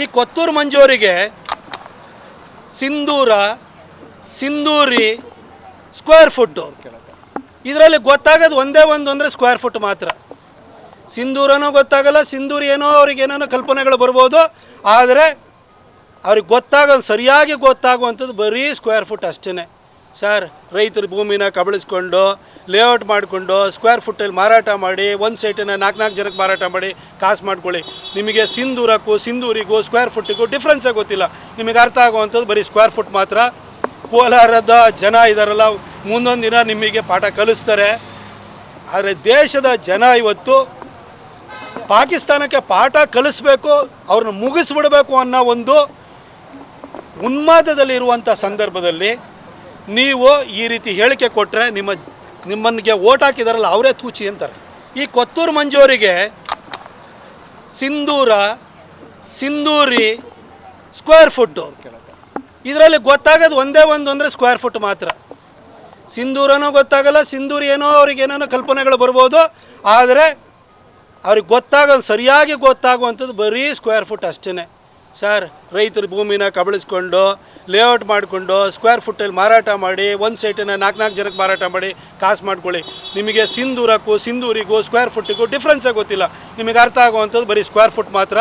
ಈ ಕೊತ್ತೂರು ಮಂಜೂರಿಗೆ ಸಿಂಧೂರ, Sindhuri square foot. ಇದರಲ್ಲಿ ಗೊತ್ತಾಗೋದು ಒಂದೇ ಒಂದು ಅಂದರೆ ಸ್ಕ್ವೇರ್ ಫುಟ್ ಮಾತ್ರ. ಸಿಂಧೂರನೂ ಗೊತ್ತಾಗಲ್ಲ, ಸಿಂಧೂರಿ ಏನೋ ಅವ್ರಿಗೆ ಏನೇನೋ ಕಲ್ಪನೆಗಳು ಬರ್ಬೋದು, ಆದರೆ ಅವ್ರಿಗೆ ಗೊತ್ತಾಗೋದು, ಸರಿಯಾಗಿ ಗೊತ್ತಾಗುವಂಥದ್ದು ಬರೀ ಸ್ಕ್ವೇರ್ ಫುಟ್ ಅಷ್ಟೇ ಸರ್, ರೈತರ ಭೂಮಿನ ಕಬಳಿಸ್ಕೊಂಡು ಲೇಔಟ್ ಮಾಡಿಕೊಂಡು ಸ್ಕ್ವೇರ್ ಫುಟ್ಟಲ್ಲಿ ಮಾರಾಟ ಮಾಡಿ ಒಂದು ಸೈಟಿನ ನಾಲ್ಕು ನಾಲ್ಕು ಜನಕ್ಕೆ ಮಾರಾಟ ಮಾಡಿ, ಕಾಸು ಮಾಡ್ಕೊಳ್ಳಿ. ನಿಮಗೆ ಸಿಂಧೂರಕ್ಕೂ, ಸಿಂಧೂರಿಗೂ ಸ್ಕ್ವೇರ್ ಫುಟ್ಟಿಗೂ ಡಿಫ್ರೆನ್ಸೇ ಗೊತ್ತಿಲ್ಲ. ನಿಮಗೆ ಅರ್ಥ ಆಗುವಂಥದ್ದು ಬರೀ ಸ್ಕ್ವೇರ್ ಫುಟ್ ಮಾತ್ರ. ಕೋಲಾರದ ಜನ ಇದ್ದಾರಲ್ಲ ಮುಂದೊಂದು ದಿನ ನಿಮಗೆ ಪಾಠ ಕಲಿಸ್ತಾರೆ. ಆದರೆ ದೇಶದ ಜನ ಇವತ್ತು ಪಾಕಿಸ್ತಾನಕ್ಕೆ ಪಾಠ ಕಲಿಸ್ಬೇಕು, ಅವ್ರನ್ನ ಮುಗಿಸ್ಬಿಡಬೇಕು ಅನ್ನೋ ಒಂದು ಉನ್ಮಾದದಲ್ಲಿರುವಂಥ ಸಂದರ್ಭದಲ್ಲಿ ನೀವು ಈ ರೀತಿ ಹೇಳಿಕೆ ಕೊಟ್ಟರೆ ನಿಮ್ಮ ನಿಮ್ಮನಿಗೆ ಓಟ್ ಹಾಕಿದಾರಲ್ಲ ಅವರೇ ತೂಚಿ ಅಂತಾರೆ. ಈ ಕೊತ್ತೂರು ಮಂಜೂರಿಗೆ ಸಿಂಧೂರ ಸಿಂಧೂರಿ ಸ್ಕ್ವೇರ್ ಫುಟ್ಟು. ಇದರಲ್ಲಿ ಗೊತ್ತಾಗೋದು ಒಂದೇ ಒಂದು ಅಂದರೆ ಸ್ಕ್ವೇರ್ ಫುಟ್ ಮಾತ್ರ. ಸಿಂಧೂರನೂ ಗೊತ್ತಾಗಲ್ಲ, ಸಿಂಧೂರಿ ಏನೋ ಅವ್ರಿಗೆ ಏನೇನೋ ಕಲ್ಪನೆಗಳು ಬರ್ಬೋದು, ಆದರೆ ಅವ್ರಿಗೆ ಗೊತ್ತಾಗೋದು, ಸರಿಯಾಗಿ ಗೊತ್ತಾಗುವಂಥದ್ದು ಬರೀ ಸ್ಕ್ವೇರ್ ಫುಟ್ ಅಷ್ಟೇ ಸರ್, ರೈತರ ಭೂಮಿನ ಕಬಳಿಸ್ಕೊಂಡು ಲೇಔಟ್ ಮಾಡಿಕೊಂಡು ಸ್ಕ್ವೇರ್ ಫುಟ್ಟಲ್ಲಿ ಮಾರಾಟ ಮಾಡಿ ಒಂದು ಸೈಟಿನ ನಾಲ್ಕು ನಾಲ್ಕು ಜನಕ್ಕೆ ಮಾರಾಟ ಮಾಡಿ, ಕಾಸು ಮಾಡ್ಕೊಳ್ಳಿ. ನಿಮಗೆ ಸಿಂಧೂರಕ್ಕೂ, ಸಿಂಧೂರಿಗೂ ಸ್ಕ್ವೇರ್ ಫುಟ್ಟಿಗೂ ಡಿಫ್ರೆನ್ಸೇ ಗೊತ್ತಿಲ್ಲ. ನಿಮಗೆ ಅರ್ಥ ಆಗುವಂಥದ್ದು ಬರೀ ಸ್ಕ್ವೇರ್ ಫುಟ್ ಮಾತ್ರ.